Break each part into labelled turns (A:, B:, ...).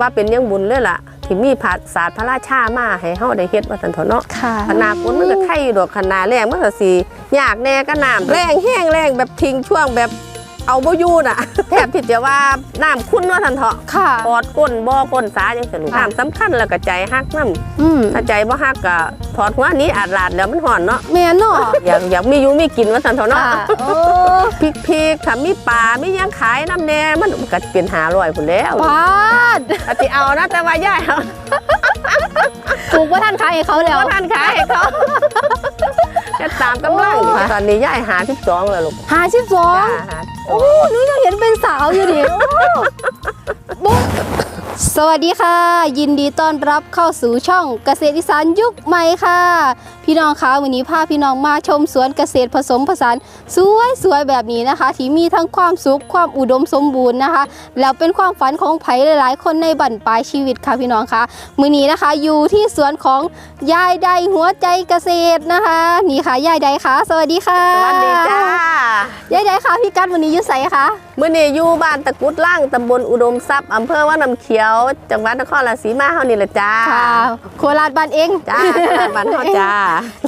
A: ว่าเป็นยังบุญเลยล่ะที่มีผาศาสตร์พระราชามาให้เฮาได้เฮ็ดว่าซั่นเถอะเนาะ
B: ค่ะ
A: ขนาดฝนมันก็ไข่อยู่ดอกขนาดแรงมันก็สิยากแน่ก็น้ำแรงแห้งแรงแบบทิ้งช่วงแบบ เอาบ่อยู่น่ะ แทบที่จะว่าน้ำคุ้นว่าซั่นเถาะ
B: ค่ะ
A: ปอดก้นบ่ก้นสาจังซั่นลูกน้ำสำคัญแล้วก็ใจฮักน้ำ
B: อืม
A: ถ้าใจบ่ฮักก็ถอดหัวหนี้อาดลาดแล้วมันห่อนเนาะ
B: แม่นเนาะ
A: อยากอยากมีอยู่มีกินว่าซั่นเถาะเนาะ
B: ค่ะโอ้
A: พริกพริกถ้ามีปลามีหยังขายน้ำแน่มันก็เป็น500พุ่นแล้ว
B: ปาด
A: อาสิเอานะแต่ว่าย่ายเอา
B: ถูกว่าท่านขายให้เขาแล้ว
A: บ่ทันขายให้เขาจะตามกำลังอยู่ตอนนี้ย่ายหา12แล้วลูก
B: หาชิบสอง
A: จ้าหา
B: โอ้หนูยังเห็นเป็นสาวอยู่ดิโอ้บุ๊ก สวัสดีค่ะ ยินดีต้อนรับเข้าสู่ช่องเกษตรอีสานยุคใหม่ค่ะ พี่น้องคะวันนี้พาพี่น้องมาชมสวนเกษตรผสมผสานสวยสวยๆแบบนี้นะคะ ที่มีทั้งความสุขความอุดมสมบูรณ์นะคะ แล้วเป็นความฝันของไผ่หลาย ๆ คนในบั่นปลายชีวิตค่ะพี่น้องคะมือนี้นะคะอยู่ที่สวนของยายใดหัวใจเกษตรนะคะนี่ค่ะยายใดค่ะสวัสดีค่ะ
A: สวัสดีจ้ายา
B: ยใดค่ะพี่กัดวันนี้อยุ่ใสคะ
A: มื้อนี้อยู่บ้านตะกุดล่างตำบลอุดมทรัพย์อำเภอว่าน้ำเขียวจังหวัดนครราชสีมาเฮานี่แหละจ้า
B: ค่ะ โคราชบ้านเอง
A: จ้าบ้านเฮาจ้า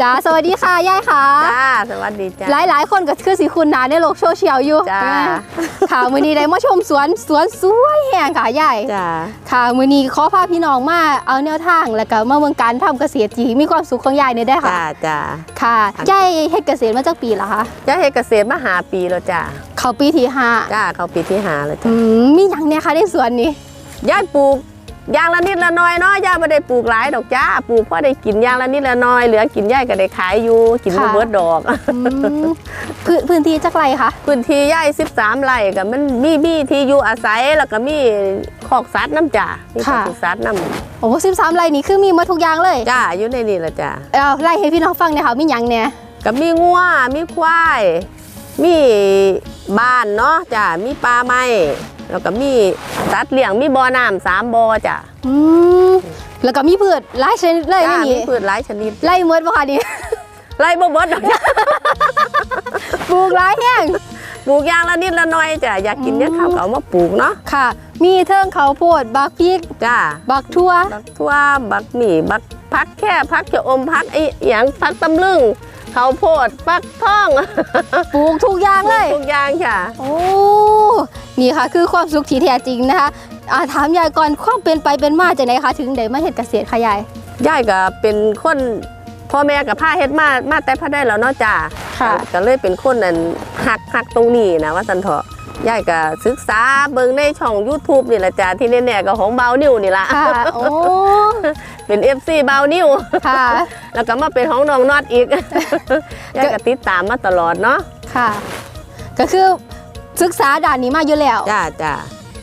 B: จ้าสวัสดีค่ะยายค่ะ
A: จ้าสวัสดีจ้า
B: หลายหลายๆคนก็คือสิคุณหนาในโลกโซเชียลอยู่
A: จ้า
B: ค่ะมื้อนี้ได้มาชมสวนสวนสวยแห่งค่ะยาย
A: จ้า
B: ค่ะมื้อนี้ขอพาพี่น้องมาเอาแนวทางแล้วก็มาเมืองการทำเกษตรที่มีความสุขของยายเนี่ยได้อค่ะ
A: จ้าจ้า
B: ค่ะยายเฮ็ดเกษตรมาจากปีแล้วคะ
A: จ้าเฮ็ดเกษตรมาหาปีแล้วจ้า
B: เข้าปีที่ห้า
A: จ้าเข้าปีที่ห้าแล้ว
B: อื
A: จ้าม
B: มีหยังเนี่ยคะในสวนนี้
A: ยายปลูกอย่างละนิดละหน้อยเนาะยายไม่ได้ปลูกหลายดอกจ้าปลูกพอได้กินอย่างละนิดละหน้อยเหลือกินยายก็ได้ขายอยู่กินบ่เบิดดอก
B: อืมพื้นพื้นที่จักไรคะ
A: พื้นที่ย่าย13ไร่ก็มันมีมีที่อยู่อาศัยแล้วก็มีคอกสัตว์น้ำจ่ามีคอกสัตว์น้
B: โอ้สิบสามไรนี่คือมีหมาทุกอย่างเลยำ
A: จ้าอยู่ในนี่ละจ้า
B: เอาไล่ให้พี่น้องฟังหน่อยค่ะมีหยังเนี่ย
A: ก็มีงัวมีควาย มีบ้านเนาะจ้ามีปลาไม้ แล้วก็มีสัตว์เลี้ยงมีบ่อน้ำสามบ่อจ้า
B: อืมแล้วก็มีพืชหลายชนิดเลย
A: จ้า
B: ใน
A: มี
B: นี้
A: พืชหลายชนิด
B: ไล่เมดบ่ค่ะนี่
A: ไร่บ่เบิดดอกจ้ะ
B: ปลูกหลายแห้ง
A: ปลูกอย่างละนิดละหน้อยจ้าอยากกินเนี่ยข้าวก็เอามาปลูกเนาะ
B: ค่ะ มีเทิงเขาวโพดบักพริก
A: จ้า
B: บักทั่ว
A: บักทั่วบักหมี่บักพักแค่พักจะอมพักไอ้อหย่างพักตำลึง ข้าวโพดฟักทอง
B: ปลูกทุกอย่างเลย
A: ทุกอย่างค่ะ
B: โอ้นี่ค่ะคือความสุขที่แท้จริงนะคะอ่าถามยายก่อนความเป็นไปเป็นมาจากไหนคะถึงได้มาเฮ็ดเกษตรค่ะยาย
A: ยายก็เป็นคนพ่อแม่กับผ้าเฮ็ดมามาแต่พระได้แล้วเนาะจ้า
B: ค่ะ
A: ก็เลยเป็นคนนั้นหักหักตรงนี้นะว่าสันเถาะ ยายก็ศึกษาเบิ่งในช่อง YouTube นี่แหละจ้าที่แน่ๆก็ของเบานิวนี่ละ
B: ค่ะโอ้
A: เป็น FC เบานิว
B: ค่ะ
A: แล้วก็มาเป็นของน้องน็อตอีกยายก็ติดตามมาตลอดเนาะ
B: ค่ะ ก็คือศึกษาด่านนี้มาอยู่แล้ว
A: จ้าจ้า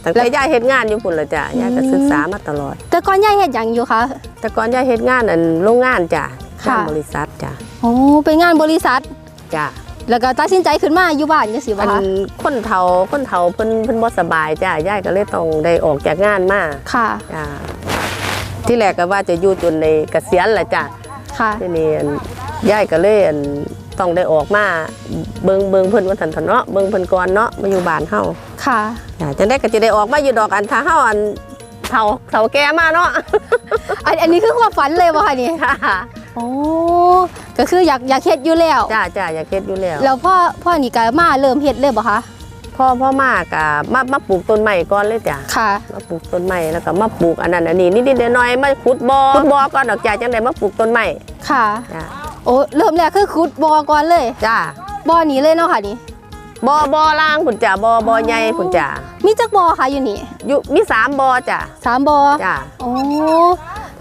A: ตั้งแต่ยายเฮ็ดงานอยู่พุ่นละจ้ายายก็
B: อืม
A: ศึกษามาตลอด
B: แต่ก่อนยายเฮ็ดหยังอยู่คะ
A: แต่ก่อนยายเฮ็ดงานอันโรงงานจ้ะ
B: ค่ะ
A: งานบริษัทจ้ะ
B: โอ้เป็นงานบริษัท
A: จ้ะ
B: แล้วก็ตัดสินใจขึ้นมาอยู่บ้านจังซี่
A: อั
B: บ่
A: น
B: คะ
A: คนเฒ่าคนเฒ่าเพิ่นเพิ่นบ่สบายจ้ะยายก็เลยต้องได้ออกจากงานมา
B: ค่ะ
A: จ้ะที่แรกก็ว่าจะอยู่จนในเกษียณแหละจ้ะ
B: ค่ะ
A: ทีนี้อันยายก็เลยอันต้องได้ออกมาเบิ่งเบิ่งเพิ่นว่าซั่นเถอะเนาะเบิ่งเพิ่นก่อนเนาะมาอยู่บ้านเฮา
B: ค่ะ
A: จ้ะจังได๋ก็จะได้ออกมาอยู่ดอกอันถ้าเฮาอันเฒ่าเฒ่าแก่มาเนาะ
B: อันอันนี้คือความฝันเลยบ่คะนี่
A: จ้ะ
B: โอ้ก็คืออยากอยากเฮ็ดอยู่แล้ว
A: จ้ะจ้ะอยากเฮ็ดอยู่แล้ว
B: แล้วพ่อพ่อนี่ก็มาเริ่มเฮ็ดเลยบ่คะ
A: พ่อพ่อมากะมามาปลูกต้นไม้ก่อนเลยจ้ะ
B: ค่ะ
A: มาปลูกต้นไม้แล้วก็มาปลูกอันนั้นอันนี้นิดๆหน่อยๆมาขุดบ่อขุดบ่อก่อนดอกจ้าจังไดมาปลูกต้นไม้
B: ค่ะ
A: จ้า
B: โอ้เริ่มแรกคือขุดบ่อก่อนเลย
A: จ้า
B: บ่อนี้เลยเนาะค่ะนี่
A: บ่อบ่อล่างพุ่นจ้าบ่อบ่อใหญ่พุ่นจ้า
B: มีจักบ่อค่ะอยู่นี่
A: อยู่มีสามบ่อจ้า
B: สามบ่อ
A: จ้า
B: โอ้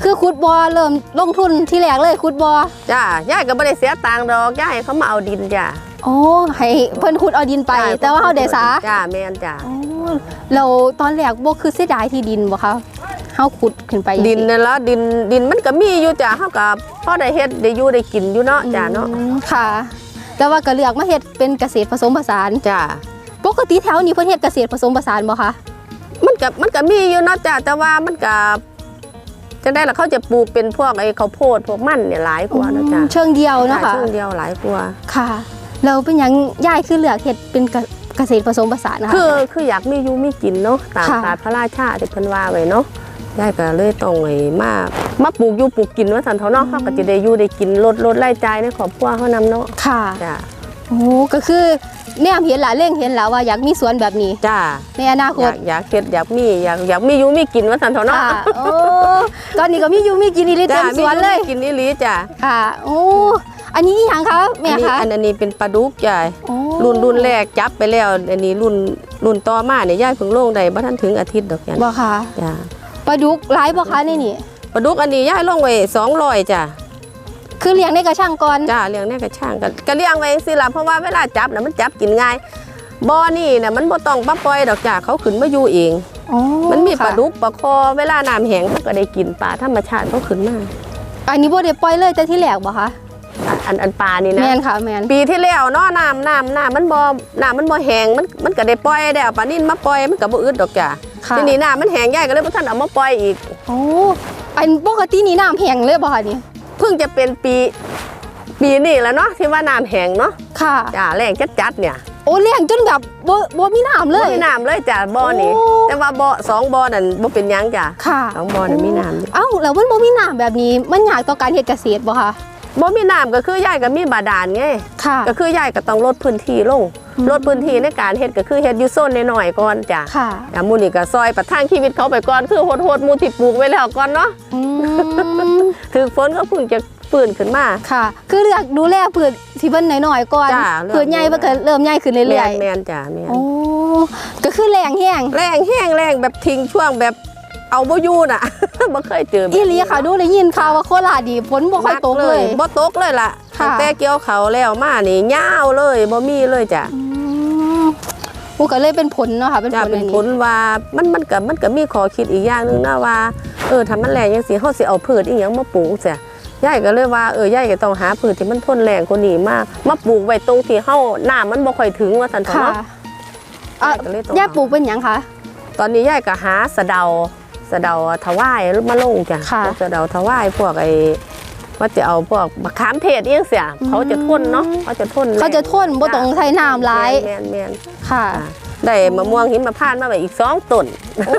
B: คือขุดบ่อเริ่มลงทุนที่แรกเลยขุดบ่อ
A: จ้ายายก็บ่ได้เสียตังค์ดอกยายให้เขามาเอาดินจ้า
B: โอ้ให้เพิ่นขุดเอาดินไป
A: จ้
B: แต่ว่าเฮาได้สา
A: จ้าแม่นจ้า
B: โอ้เราตอนแรกบ่คือเสียดายที่ดินบ่คะเฮาขุดขึ้นไป
A: ดินนั่นละดินดินมันก็มีอยู่จ้าเฮาก็พอได้เฮ็ดได้อยู่ได้กินอยู่เนาะจ้าเนาะ
B: อืมค่ะ แต่ว่าก็เลือกมาเฮ็ดเป็นเกษตรผสมผสาน
A: จ้า
B: ปกติแถวนี้เพิ่นเฮ็ดเกษตรผสมผสานบ่คะ
A: มันก็มันก็มีอยู่เนาะจ้าแต่ว่ามันก็ จังได้ล่ะเขาจะปลูกเป็นพวกไอ้ข้าวโพดพวกมันเนี่ยหลายกว่าเนาะจ้า
B: เชิงเดียวเนาะ
A: จ้า
B: ค่ะ
A: ช่วงเดียวหลายกว่า
B: ค่ะเราเป็นหยังย่ายคือเลือกเฮ็ดเป็นเกเกษตรผสมผสานนะคะ
A: คือคืออยากมีอยู่มีกินเนาะตาม
B: ค่ะ
A: ศาสตร์พระราชาที่เพิ่นว่าไว้เนาะยายก็เลยต้องไอ้มามาปลูกอยู่ปลูกกินว่าสันเถาเนาะเขาก็จะได้อยู่ได้กินลดลดรายจ่ายในครอบครัวเขานำเนาะ
B: ค่ะ
A: จ้า
B: โอ้ก็คือ แนมเห็นหละเร่งเห็นแล้วว่าอยากมีสวนแบบนี้
A: จ้า
B: ในอนาค
A: อ
B: ต
A: ยากอยากเฮ็ดอยากมีอยากอยากมีอยู่มีกินว่าสันเถาเนาะ
B: ค่ะโอ้ตอนนี้ก็มีอยู่มีกินอีหลีเต็
A: จ้าม
B: สวนเลย
A: มีอมีกินนี่ลีจ้า
B: ค่ะโอ้อันนี้อหยังคะแม่
A: อันนี้
B: คะ
A: อันอันนี้เป็นปลาดุกจ้า
B: โอ้
A: รุ่นรุ่นแรกจับไปแล้ว อันนี้รุ่นรุ่นต่อมาเนี่ยยายเพิ่งลงได้บ่ทันถึงอาทิตย์ดอกจ้ะ
B: บ่ค่ะ
A: จ้า
B: ปลาดุกหลายบ่คะในนี่
A: ปลาดุกอันนี้ยายลงไว้200จ้า
B: คือเลี้ยงในกระช่างก่อน
A: จ้าเลี้ยงเนี่ยก็ช่างกันก็เลี้ยงไว้จังซี่ล่ะเพราะว่าเวลาจับน่ะมันจับกินง่ายบ่อนี่น่ะมันบ่ต้องปลาปล่อยดอกจ้าเขาขึ้นมาอยู่เอง
B: อ๋อ
A: มันมีปลา
B: ค่ะ
A: ดุกปลาคอเวลาน้ำแห้งเขาก็ได้กินปลาธรรมชาติเขาขึ้นมา
B: อันนี้บ่ได้ปล่อยเลยแต่ที่แรกบ่คะ
A: อะอันอันปลานี่
B: แม
A: นะ
B: นค่ะแมน
A: ปีที่แล้วเนาะน้ำน้ำน้ำมันบ่น้ำมันบ่แห้งมันมันก็ได้ปล่อยได้เอาปลานิ่นมาปล่อยมันก็บ่อึดดอกจ้า
B: ค่ะ
A: ทีนี้น้ำมันแห้งยายก็เลยบ่ทันเอามาปล่อยอีก
B: โอ้อันปกตินี่น้ำแห้งเลยบ่คะนี่
A: เพิ่งจะเป็นปี ปีนี้แหล้วเนาะที่ว่าน้ำแห้งเนาะ
B: ค่ะ
A: จ้าแรงจัดๆเนี่ย
B: โอ้เลี้ยงจนแบบบ่บ่มีน้ำเล
A: บ่
B: ย
A: มีน้ำเลยจ้าบ่อนี่
B: โอ้
A: แต่ว่าบ่อสองบ่อนั่นบ่เป็นหยังจ้า
B: ค่ะ
A: สองบ่อนั่นมีน้ำอยู่
B: เอ้าแล้วมันบ่มีน้ำแบบนี้ มันยากต่อการเฮ็ดเกษตรบ่คะ
A: บ่มีน้ำก็คือยายก็มีบาดาลไง
B: ค่ะ
A: ก็คือยายก็ต้องลดพื้นที่ลง
B: อืม
A: ลดพื้นที่ในการเฮ็ดก็คือเฮ็ดอยู่โซนน้อยๆก่อนจ้ะ
B: ค่ะ
A: อะหมูนี่ก็ซอยประทังชีวิตเขาไปก่อนคือโหดๆหมูที่ปลูกไว้แล้วก่อนเนาะ
B: อืม
A: ถึงฝนก็เพิ่งจะฟื้นขึ้นมา
B: ค่ะ คือเลือกดูแลพืชที่เพิ่นน้อยๆก่อน
A: จ้ะเลือก
B: พืชใหญ่มันก็เริ่มใหญ่ขึ้นเรื่
A: แม่
B: อย
A: นแม่นจ้ะแม่
B: ๆ
A: น
B: โอ้ก็คือแรงแห้ง
A: แรงแห้งแรงแบบทิ้งช่วงแบบเอาบ่อยู่น่ะบ่เคยเจอแบบ
B: อี
A: นี้
B: หลีค่ะดูได้ยินข่าวว่าโคราชดีฝนบ่ค่อยตกเลย
A: บ่ตกเลยล่ะ
B: ค่ะ
A: ตั้งแต่เกี่ยวเขาวแล้วมานี่ยาวเลยบ่มีเลยจ้ะ
B: อืม โอ้ก็เลยเป็นผลเนาะค่ะเป็น
A: จ้ะ
B: ผล
A: เป็น
B: อัน
A: ผ
B: นี้
A: ลว่ามันมันก็มันก็มีข้อคิดอีกอย่างหนึงนะว่าเออถ้ามันแรงจังซี่เฮาสิเอาพืชอีหยังมาปลูกเสียยายก็เลยว่าเออยายก็ต้องหาพืชที่มันทนแรงกว่านี้มากมาปลูกไว้ตรงที่เฮาน้ำมันบ่ค่อยถึงว่าซั่นเถอะ
B: ค่ะ
A: เนาะ
B: อะ
A: ก็เลยต้อง
B: ย่าปลูกเป็นหยังคะ
A: ตอนนี้ยายก็หาสะเดาสะเดาถวายมาลงจ้ะ
B: ค่ะ
A: พวกสะเดาถวายพวกไอ้ ว่าจะเอาพวกมะขามเทศอีหยังเสีย
B: อืม
A: เขาจะทนเนาะเขาจะทนแรง
B: เขาจะทนบ่ต้องใช้น้ำหลาย
A: แม่นแม่น
B: ค่ะ
A: ๆอะได้มะม่วงหิมพานต์มาไว้อีกสองต้น
B: โอ้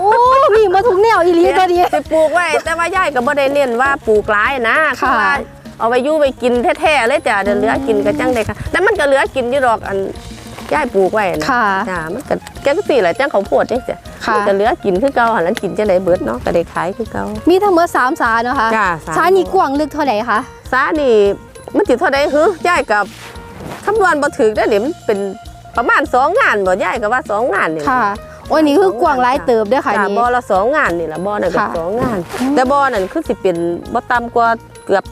B: มีมาทุกแนวอีหลีก็ดี
A: สิปลูกไว้แต่ว่ายายก็บ่ได้เน้นว่าปลูกหลายนะ
B: ค่ะ
A: อว่าเอาไว้อยู่ไว้กินแท้ๆเลยจ้ะเดี๋ยวเหลือกินก็จังได้ค่ะแต่มันก็เหลือกินอยู่ดอกอันยายปลูกไว้นะ
B: ค่ะ
A: จ้ามันก็ จังสี่แหละจังเขาวโพดจังซี่
B: ค่ะ
A: มันก็เหลือกินคือเก่าหันแล้วกินจังไดเบิดเนาะก็ได้ขายคือเก่า
B: มีทั้งหมดสามสาเนาะคะ
A: จ้าสาม
B: สานี่กว้างลึกเท่าไหร่คะ
A: สานี่มันสิเท่าใดหือยายกับคำนวณบ่ถึกได้อนี่มันเป็นประมาณสองงานบ่ยายก็ว่าสองงานนี่
B: ค่ะโอ้ยนี่คือกว้างหลายเติบเด้วยค่ะ
A: จ้า
B: นี่
A: บ่ละสองงานนี่ล่ะบ่นั่นก็
B: ค่ะ
A: สองงาน แต่บ่นั่นคือสิเป็นบ่ต่ำกว่าเกือบ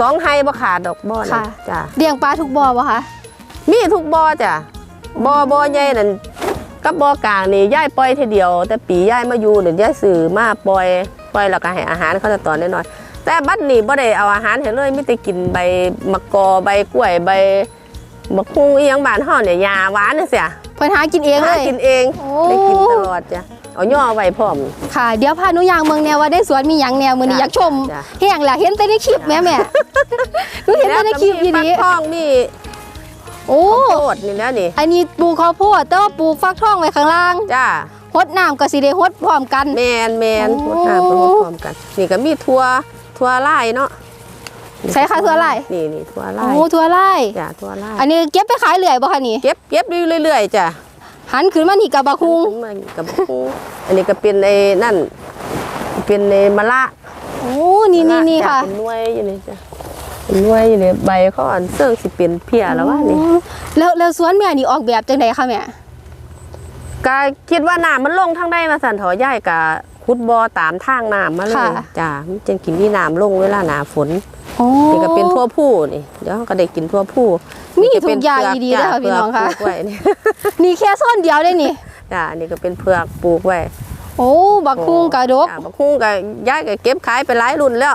A: สองไฮบ่ขาดดอกบ่นั่นจ้า
B: เลี้ยงปลาทุกบ่อปะคะ
A: มีทุกบ่อจ้ะ บ่อบ่อใหญ่นั่นกับบ่อกลางนี่ยายปล่อยทีเดียว แต่ปียายมาอยู่นี่ยายซื้อมาปล่อยปล่อยแล้วก็ให้อาหารเขาจะตอนน้อยๆแต่บัดนี้บ่ได้เอาอาหารให้เลยมีแต่กินใบมะกอใบกล้วยใบมะคุงอีหยังบ้านเฮาเนี่ยยาหวานจังซี่
B: เพิ่นหากินเองเล
A: หาย กินเอง
B: โอ้
A: ได้กินตลอดจ้ะเอาย่อไว้พร้อม
B: ค่ะ เดี๋ยวพาหนุยางเมืองแนวว่าได้สวนมีหยังแนวมือนี้
A: จ้ะ
B: อยากชม
A: จ้ะ
B: แห้งแหละเห็นแต่ในคลิปแม่แม่หนูเห็นแต่ในคลิปอี
A: แล้วก็มี
B: นี้
A: ฟักทองมี
B: โอ้
A: ข้าวโพดนี่แล้วนี่
B: อันนี้ปลูกข้าวโพดแต่ว่าปลูกฟักทองไว้ข้างล่าง
A: จ้า
B: หดน้ำก็สิได้หดพร้อมกัน
A: แมนแมน
B: โอ้
A: รดน้ำพร้อมกัน นี่ก็มีทัวทัวไล่เนาะ
B: ใช้ค่ะทั่วไร่
A: นี่นี่ทัวไล่
B: โอ้ทั่วไร่
A: จ้ะทัวไล่
B: อันนี้เก็บไปขายเรื่อยบ่คะนี่
A: เก็บเก็บอยู่เรื่อยๆจ้ะ
B: หันขึ้นมานี่กับบะคุง
A: มันกับคูอันนี้ก็เป็นไอ้นั่นเป็นไอ้มะละ
B: โอ้นี่นี่นี่
A: จ้
B: ค่ะ
A: เป็นหน่วยอยู่นี่จ้ะ เป็นหน่วยอยู่นี่ใบเขาอันเสื่องสิเป็นเพียแล้วว่านี่
B: อืมแล้วแล้วสวนแม่นี่ออกแบบจังไดคะแม่
A: ก็คิดว่าน้ำมันลงทางใดมาสั่นถอย่ายกับขุดบ่อตามทางน้ำมาเลยจ้ะมันจึงกินที่น้ำลงเวลาหนาฝน
B: โอ้
A: นี่ก็เป็นทั่วผู้นี่เดี๋ยวเขาก็ได้กินทั่วผู้
B: มี
A: จะ
B: ทุกอย่างดีๆเลยค่ะพี่น้องค่ะ
A: ปลูกไว้นี่
B: นี่แค่ส้นเดียวได้นี่
A: จ้ะอันนี่ก็เป็นเผือกปลูกไว้
B: โอ้บักคุงกระดก
A: จ้ะบักคุ้งก็ย้ายก็เก็บขายไปหลายรุ่นแล้ว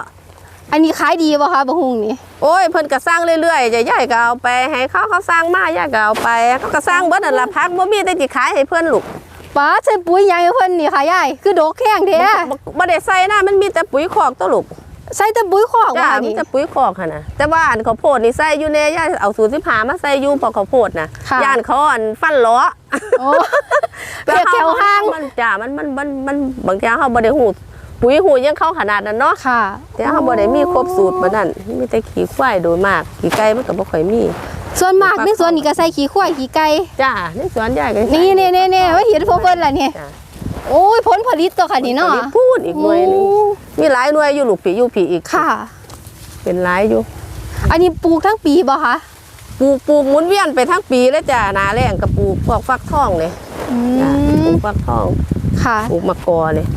B: อันนี้ขายดีป่ะคะบักคุงนี่
A: โอ้ยเพิ่นก็สร้างเรื่อยๆจะย้ายก็เอาไป ให้เขาเขาสร้างมาย้ายก็เอาไปเขาก็สร้างเบิดนั่นล่ะพักบ่มีแต่สิขายให้เพิ่นลูก
B: ป้าใส่ปุ๋ยหยังให้เพิ่นนี่ค่ะยายคือดกแข้งแท้
A: บ่บ่ได้ใส่นะมันมีแต่ปุ๋ยคอกตัวลูก
B: ใส่แต่ปุ๋ยคอก
A: จ้า
B: ว่า
A: มี
B: นี่
A: แต่ปุ๋ยคอกค่ะนะแต่ว่าอันข้าวโพดนี่ใส่อยู่ในย่าเอาสูตรสิบหามาใส่อยู่พอข้าวโพดนะ
B: ค่ะ
A: ย่านเขาอันฟันล้อ
B: โอ้เกี่ยวแถวห้าง
A: มันจ้ามันมันมันมันบางอย่างเขาบ่ได้หู ปุ๋ยหูยังเข้าขนาดนั้นเนาะ
B: ค่ะ
A: แต่เขาบ่ได้มีครบสูตรมานั่นมีแต่ขี้ควายโดยมากขี้ไก่มันก็บ่ค่อยมี
B: ส่วนมากในสวนนี่ก็ใส่ขี้ควายขี้ไก่
A: จ้าในสวนยายก็
B: นี่นี่นี่นี่ว่าเห็นพวกเพิ่นล่ะนี่
A: จ้ะ
B: โอ้ยผลผลิตตัวค่ะนี่เนาะ
A: ตอพูดอีกหน่วยหนึงมีหลายหน่วยอยู่ลูกผีอยู่ผีอีก
B: ค่ะ
A: เป็นหลายอยู่
B: อันนี้ปลูกทั้งปีบ่คะ
A: ปลูกปลูกหมุนเวียนไปทั้งปีเลยจ้าหนาแรงก็ปลูกพวกฟักทองเลย
B: อื
A: จ้ะปลู
B: ม
A: กฟักทอง
B: ค่ะ
A: ปลูกมะกอเลย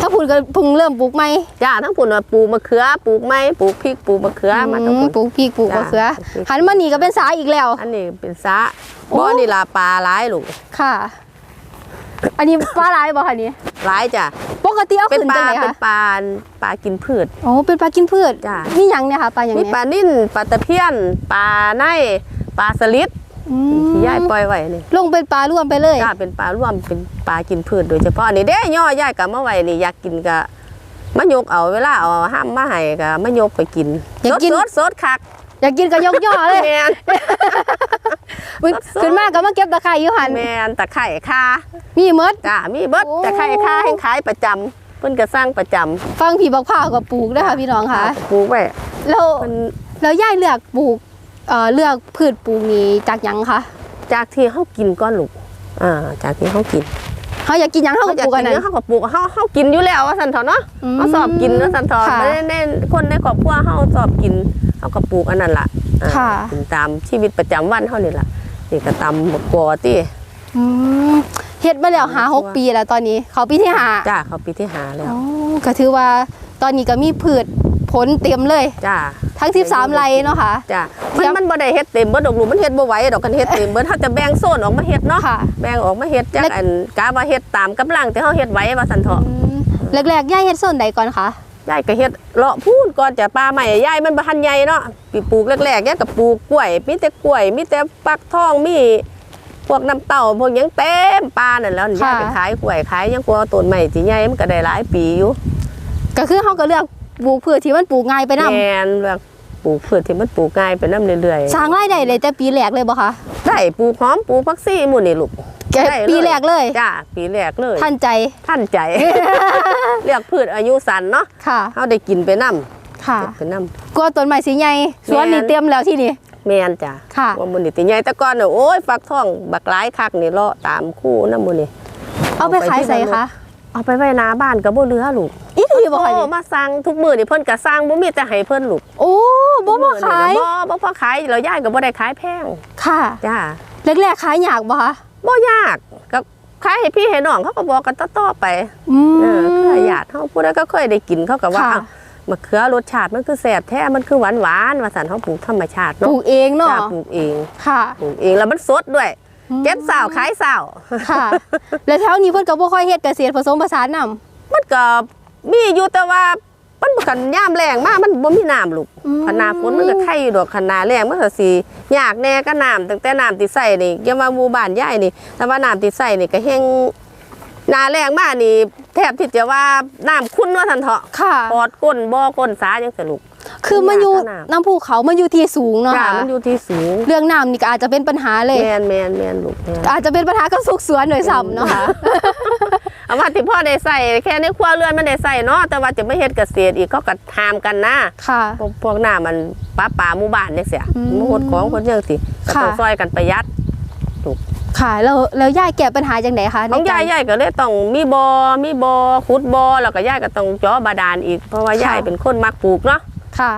B: ถ้าพูดก็เพิ่งเริ่มปลูกใหม่
A: จ้าทั้งผุนว่าปลูกมะเขือปลูกไม้ปลูกพริกปลูกมะเขือมาทั้ง
B: อื
A: ผุ
B: ม
A: น
B: ปลูกพริกปลูกมะเขือ
A: จ้ะปลูกพริก
B: หันมานี่ก็เป็นสาอีกแล้ว
A: อันนี้เป็นสะ
B: โอ้
A: บ่อนี่ล่ะปลาหลายลูก
B: ค่ะ อันนี้ปลาหลายบ่คะนี่
A: หลายจ้ะ
B: ปกติเอา
A: เป็น
B: ขึ้น
A: ป
B: จั
A: ลาง
B: ไหน
A: เป็น
B: คะ
A: ปลาปลากินพืช
B: โอ้เป็นปลากินพืช
A: จ้ะ
B: มีหยังเนี่ยค่ะปลาอย่าง
A: มี
B: เนี้
A: ปลายนิ่นปลาตะเพียนปลาในปลาสลิด
B: อื
A: ที่
B: ม
A: ยายปล่อยไว้นี่
B: ลงเป็นปลารวมไปเลย
A: จ้าเป็นปลาร่วมเป็นปลากินพืชโดยเฉพาะนี่เด้ย่อยายกับมาไว้นี่อยากกินก็มายกเอาเวลาเอาห้ามมาให้ก็มายกไปกิน
B: อยากกิน
A: สดสดคัก
B: อยากกินก็ยกย่อเลย
A: แมน
B: ขึ้นมาก็มาเก็บตะไคร้ยูหัน
A: แมนตะไคร่คา
B: มีหมด
A: จ้ามีเบิดตะไคร่คาให้ขายประจำเพิ่นก็สร้างประจำ
B: ฟังผีบักพร้ากับปลูกนะคะพี่น้องค่ะ
A: ปลูกไว้
B: แล้วแล้วย่ายเลือกปลูก เอ่อเลือกพืชปลูกนี้จากหยังคะ
A: จากที่เฮากินก้อนลูกอ่าจากที่เฮากิน
B: เขาอยากกินหยังเขาก็
A: อยา
B: ป
A: ก
B: ลูก
A: กิ
B: กันนนั้น
A: เนื้อเฮาก็ปลูกเฮาเฮากินอยู่แล้วว่าซั่นเถอะเนาะ
B: อืม
A: เฮาสอบกินว่าซั่นเถอะ
B: ค่ะ
A: ไม่ได้ในคนในครอบครัวเฮาสอบกินเฮาก็ปลูกอันนั้นล่ะอ่า
B: ค่ะ
A: กินตามชีวิตประจำวันเฮานี่ล่ะนี่ก็ตำบักกอติ
B: อืมเฮ็ดมาแล้วหาหกปีแล้วตอนนี้ เขาปีที่หา
A: จ้าเขาปีที่หาแล้ว
B: อ๋อก็ถือว่าตอนนี้ก็มีพืช ผลเต็มเลย
A: จ้า
B: ทั้ง 13ไร่เนาะค่ะ
A: จ้ามันมันบ่ได้เฮ็ดเต็มเบิดดอกลูกมันเฮ็ดบ่ไหวดอกกันเฮ็ดเต็มเบิดเฮาจะแบ่งโซนออกมาเฮ็ดเนาะ
B: ค่ะ
A: แบ่งออกมาเฮ็ดจัก
B: แล้ว
A: อันกะว่าเฮ็ดตามกำลังที่เฮาเฮ็ดไหวว่าซั่นเถาะ
B: อืมแรกๆย่ายเฮ็ดส้นใดก่อนคะ
A: ยายก็เฮ็ดเลาะพูนก่อนจะปลาใหม่ยายมันบ่ทันใหญ่เนาะปีปลูกแรกๆยายก็ปลูกกล้วย มีแต่กล้วย มีแต่ฟักทอง มีพวกน้ำเต้าพวกหยังเต็มปลานั่นแหล้วยายไปขายกล้วยขายหยังกลัวต้นใหม่สิใหญ่มันก็ได้หลายปีอยู่
B: ก็คือเขาก็เลือก ปลูกพืชที่มันปลูกง่ายไปนำ
A: แม่นแบบปลูกพืชที่มันปลูกง่ายไปนํเรื่อย
B: สร้างรายได้เลยแต่ปีแรกเลยบ่คะ
A: ๆได้ปลูกหอมปลูกผักชีหมู่นี่ลูก
B: แก
A: ได้เลย
B: ปีแรกเลย
A: จ้าปีแรกเลย
B: ทันใจ
A: ท่านใจเรียกพืชอายุสั้นเนาะ
B: ค่ะ
A: เฮาได้กินไปนํ
B: ค่ะ
A: เก็บไปนํ
B: กลัวต้นไม้สิใหญ่สวนนี่
A: แม่น
B: เตรียมแล้วที่นี่
A: แม่นจ้ะ
B: ค่ะ
A: ว่ามื้อนี้ติใหญ่แต่ก่อนน่ะโอ้ยฟักทองบักหลายคักนี่เลาะตามคู่นำมื้อนี้
B: เอาไปขายใส่คะ
A: เอาไปไว้หน้าบ้านก็บ่เหลือลูก
B: อีหลีบ่คะ
A: โอ้
B: นี่
A: มาสั่งทุกมื้อนี่เพิ่นก็สั่งบ่มีแต่ให้เพิ่นลูก
B: โอ้บ่มาขาย
A: มื้อนี่ก็บ่บ่พอขายแล้วยายก็บ่ได้ขายแพง
B: ค่ะ
A: จ้า
B: แรกๆขายยากบ่คะ
A: บ่ยากก็ขายให้พี่ให้น้องเขาก็บอกกันต่อๆไป
B: อื
A: เออ
B: ม
A: ขายญาติเฮาผู้ใดก็เคยได้กินเขาก็ว่า
B: ค่ะ
A: อ้าวมะเขือรสชาติมันคือแซ่บแท้มันคือหวานๆว่าซั่นเฮาปลูกธรรมชาติ
B: ป
A: เนาะ
B: ลูกเองเนาะ
A: จ้าปลูกเอง
B: ค่ะ
A: ปลูกเองแล้วมันสดด้วย เก็บสาวขายสาว
B: ค่ะ แล้วแถวนี้เพิ่นก็บ่ค่อยเฮ็ดเกษตรผสมผสานนํ
A: มันก็มีอยู่แต่ว่ามันบ่กันย่ามแรงมากมันบ่มีน้ำลูก
B: อืม
A: ขนาฝนมันก็ไข่อยู่ดอกขนาแรงมันก็สิยากแน่ก็น้ำตั้งแต่น้ำติดใส่นี่อย่ามาหมู่บ้านยายนี่ แต่ว่าน้ำติดใส่นี่ก็แห้งหนาแรงมากนี่ แทบที่จะว่าน้ำคุ้นว่าทันเถาะ
B: ค่ะ
A: ปอดก้นบ่อก้นสาจังซี่ลูก
B: คือมันอยู่
A: ยากขนาด
B: น้ำภูเขา มันอยู่ที่สูงเนาะ
A: จ้า
B: ค่ะ
A: มันอยู่ที่สูง
B: เรื่องน้ำนี่ก็อาจจะเป็นปัญหาเลย
A: แม่นแม่นแม่นลูกแม่น
B: อาจจะเป็นปัญหากับสุกสวนหน่อยซ้ำเนาะค่ะ
A: เอาว่าที่พ่อได้ใส่แค่ในครัวเรือนมันได้ใส่เนาะแต่ว่าจะไม่เฮ็ดเกษตรอีกเขาก็ห้ามกันนะ
B: ค่ะ
A: พวกพวกหน้ามันป้าป่าหมู่บ้านเนี่ยเสีย
B: อืม
A: มันหดของคนยังสิก็ต้อง
B: ค่ะ
A: ซอยกันประหยัด
B: ค่ะแล้วแล้วย่ายแก้ปัญหาจังไดคะ
A: ของ
B: ในก
A: ยาย
B: ร
A: ยายก็เลยต้องมีบอ่อมีบอ่อขุดบอ่อแล้วก็ยายก็ต้องเจาะบาดาลอีกเพราะว่า
B: ค่ะ
A: ยายเป็นคนมักปลูกเนาะ
B: ค่ะ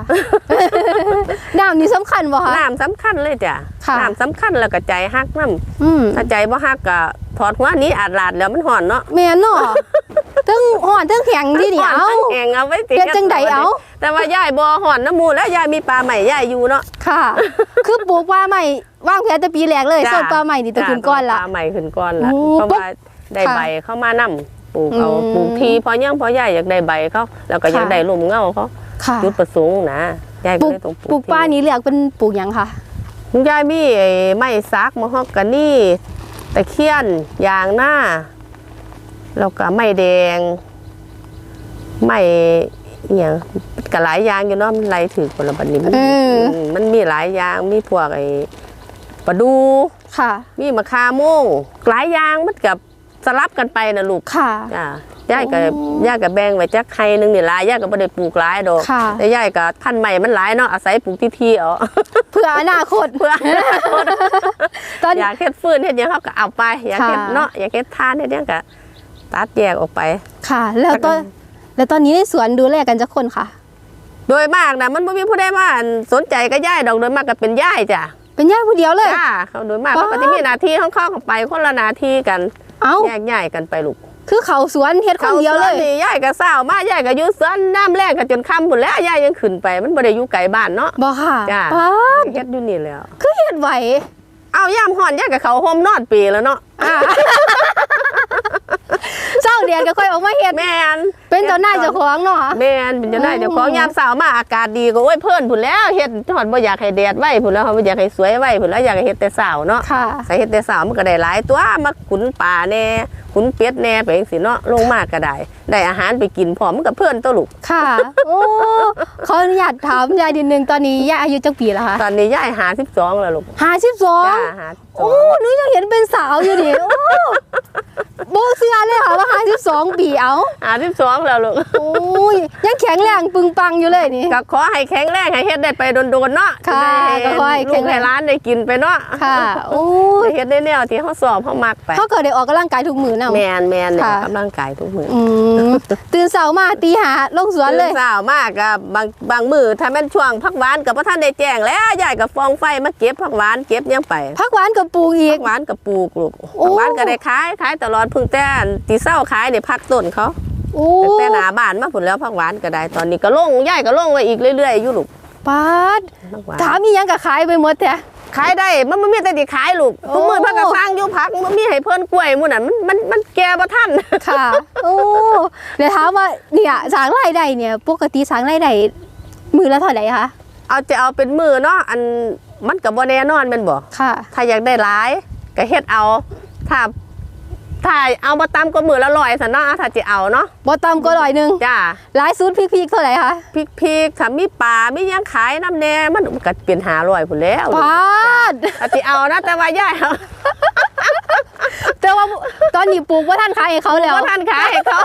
B: น้ำนี่สำคัญบ่คะ
A: น้ำสำคัญเลยจ้ะ
B: ค่ะ
A: น้ำสำคัญแล้วก็ใจฮักน้
B: อืมำ
A: ถ้าใจบ่ฮักก็ถอดหัวหนี้อาดลาดแล้วมันห่อนเนาะ
B: แม่นเนาะทั้งห่อนทั้งแข็งที่นี่เอา
A: ห่ทั้งแหงเอาไว้ติ
B: เฮ็ดจังใดเอา
A: แต่ว่ายายบ่ห่อนน้ำหมูแล้วยายมีปลาใหม่ยายอยู่เนาะ
B: ค่ะ คือปลูกปลาใหม่วางแผนแต่ปีแรกเลย
A: จ้ะ
B: ส่วนปลาใหม่นี่ต้องขึ้นก้อนละ
A: ปลาใหม่ขึ้นก้อนละ
B: โอ้
A: เพราะว่าได้
B: ค่ะ
A: ใบเข้ามานํปลูกเอา
B: อืม
A: ปลูกทีพอย่างพอย่ายอยากได้ใบเขาแล้วก็อยาก
B: ค่ะ
A: ได้ลมเงาเขา
B: ค่ะ
A: จุดประสงค์นะยาย
B: ป
A: ก็
B: ลูก
A: เลยต้องปลูก
B: ปลูกปลา
A: ที
B: นี่เลือกเป็นปลูกหยังคะ
A: ยายมีไอ้ไม้ซักมะฮอกกานี่ตะเคียนยางหน้าแล้วก็ไม้แดงไม้อหย่างก็หลายอย่างอยู่เนาะมันไล่ถือคนละบัดนี้มัน
B: เออ
A: มมันมีหลายอย่างมีพวกไอ้ปลาดู
B: ค่ะ
A: มีมะขามโม่งหลายอย่างมันกับ สลับกันไปนะลูก
B: ค่ะ
A: จ้าย่ายกับ
B: โอ้
A: ย่ายกับแบ่งไว้จักไข่หนึงนี่หลายย่ายก็บ่ได้ปลูกหลายดอก
B: ค่ะ
A: แต่ย่ายก็พันธุ์ใหม่มันหลายเนาะอาศัยปลูกที่ที่เอา
B: เพื่ออนาคต
A: เพื่อ
B: ตอน
A: อยากเฮ็ดฟืนเฮ็ดหยังเขาก็เอาไป อยากเฮ็ด
B: ค่ะ
A: เนาะอยากเฮ็ดทานเฮ็ดหยังก็ตัดแยกออกไป
B: ค่ะ แล้วตอนแล้วตอนนี้ในสวนดูแลกันจักคนค่ะ
A: โดยมากนะมันบ่มีผู้ใดมาสนใจก็ย่ายดอกโดยมากก็เป็นย่ายจ้ะ
B: เป็นย่าผู้เดียวเลย
A: จ้าเขาโดยมาก
B: ป๊า
A: เขาก็จะมีหน้าที่ของเขาเข้าไปคนละหน้าที่กัน
B: เอ้า
A: แยกย้ายกันไปลูก
B: คือเขาสวนเฮ็ดคนเดียวเลย
A: ขาสวนนี่ย่ายก็เศร้ามาย่ายก็อยู่สวนน้ำแรกก็จนค่ำพุ่นแล้วย่ายยังขึ้นไป มันบ่ได้อยู่ไกลบ้านเนาะ
B: บ่ค่ะ
A: จ้า
B: ป๊าด
A: เฮ็ดอยู่นี่แหล้ว
B: คือเฮ็ดไหว
A: เอาย่ามฮ้อนย่ายก็เข้าโฮมนอนปีแล้วเนาะ
B: อ่า เจ้าเดียนก็ค่อยออกมาเฮ็ด
A: แม่น
B: เป็นเจ้าหน้ายเจ้าของเนาะ
A: แม่นเป็นจังได๋เดี๋ยวของยามเช้ามาอากาศดีก็โอ้ยเพิ่นพุ่นแล้วเฮ็ดฮอดบ่อยากให้แดดไว้พุ่นแล้วเขาบ่อยากให้สวยไว้พุ่นแล้วอยากให้เฮ็ดแต่เช้าเนาะ
B: ค่ะ
A: ใส่เฮ็ดแต่เช้ามันก็ได้หลายตัวมาขุนป่าแน่ขุนเป็ดแน่ไปจังซี่เนาะลงมากก็ได้ ได้อาหารไปกินพร้อมมันก็เพิ่นตัวลูก
B: ค่ะ โอ้ขออนุญาตถามยายดินนึงตอนนี้ยายอายุจักปีแล้วคะ
A: ตอนนี้ยาย52แล้วลูก
B: ห้าสิบสอง
A: จ้าหา
B: โอ้หนูยังเห็นเป็นสาวอยู่ดิโอ้โบเสื้อเลยค่ะว่าห้าสิบสองปีเอา
A: หา52แล้วลูก
B: โอ้ยยังแข็งแรงปึงปังอยู่เลยนี่
A: ก็ขอให้แข็งแรงให้เฮ็ดได้ไปโดนๆเนาะ
B: ค่ะ
A: ได้
B: ก็ขอให้แข็
A: ลู
B: ง
A: ก
B: แรง
A: ให้ร้านได้กินไปเนาะ
B: ค่ะโอ้ย
A: ได้เฮ็ดได้แนวที่เขาสอบเขามักไป
B: เขาเกิดได้ออกกำลังกายทุกมือเนาะ
A: แมนแมนเนี่ย
B: ค่ะ
A: กำลังกายทุกมื้อ
B: อืมตื่นเสาร์มาตีหาลงสวนเลย
A: ตื่สาวมากกับบางบางมือถ้าแม่นช่วงพักหวานกับพ่ท่านได้แจ้งแล้วยายกับฟองไฟมาเก็บผักหวานเก็บยังไป
B: พักหวานกับปลูกอี
A: ผั
B: ก
A: กหวานกับปลูกลูก
B: โอ้
A: ผักหวานก็ได้ขายขายตลอดเพึ่งแต่ตีเศร้าขายเนี่ยพักต้นเขา
B: โอ้
A: แต่แต่หนาบ้านมาผลแล้วผักหวานก็ได้ตอนนี้ก็ลงยายก็ลงไว้อีกเรื่อยๆอยู่ลูก
B: ปาด
A: ผักหวาน
B: ถามมีหยังกับขายไปหมดแท้
A: ขายได้ มันมันมีแต่ที่ขายลูก
B: โอ้
A: ทุกมือพักกระซังอยู่พักมันมีให้เพิ่นกล้วยหมู่นั่นมันมันมันแก่บ่ทัน
B: ค่ะ โอ้เดี๋ยวถามว่าเนี่ยสร้างรายได้เนี่ย ปกติสร้างรายได้มือละเท่าไหร่คะ
A: เอาจะเอาเป็นมือเนาะอันมันก็บ่แน่นอนแม่นบ่
B: ค่ะ
A: ถ้าอยากได้หลายก็เฮ็ดเอาถ้า ถ้าเอามาตำก็มือละร้อยสันเนาะถ้าจะเอาเนาะ
B: บ่ต่ำก็ร้อยหนึ่ง
A: จ้า
B: หลายสูตรพริกๆเท่าไหร่คะ
A: พริกพริกถ้ามีปลามีหยังขายน้ำแหน่มันก็เป็นหาร้อยพุ่นแล้ว
B: ปาด
A: ถ้าจะเอานะแต่ว่าย่ายเอา
B: แต่ว่าตอนนี้ปลูกว่าท่านขายให้เขาแล้ว
A: บ่ทันขายให้เขา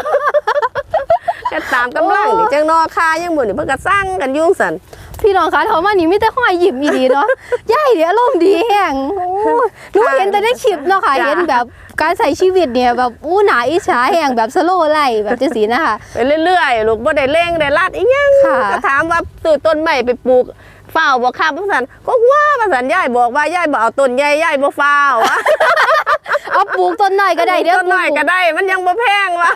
A: ก็ตามกำลังนี่จังนอคายังหมื้นี่เพิ่นก็สั่งกันอยุ่จั่งสัน
B: พี่น้องคะเขามานี่มีแต่ห้อยยิ้มอีดีเนาะ ย่ายเดี๋ยวอารมณ์ดีแห้งโอ้ยหนูเห็นแต่ในคลิปเนาะค่ะ
A: จ้ะ
B: เห็นแบบ การใส่ชีวิตเนี่ยแบบอู้หนาอิจฉาแห้งแบบสโลว์ไลฟ์แบบจังสีนะคะ
A: ไปเรื่อยๆลูกบ่ได้เร่งได้ลาดอีหยัง
B: ค่ะ
A: ก็ถามว่าซื้อต้นไม้ไปปลูกฝ้าวบ่ครับว่าซั่นก็ว่าว่าซั่นยายบอกว่ายายบ่เอาต้นใหญ่ยายบ่ฝ้าว
B: เอาปลูกต้นหน่อยก็ได้เดี๋ยว
A: ต้นน้อยก็ได้ มันยังบ่แพงวะ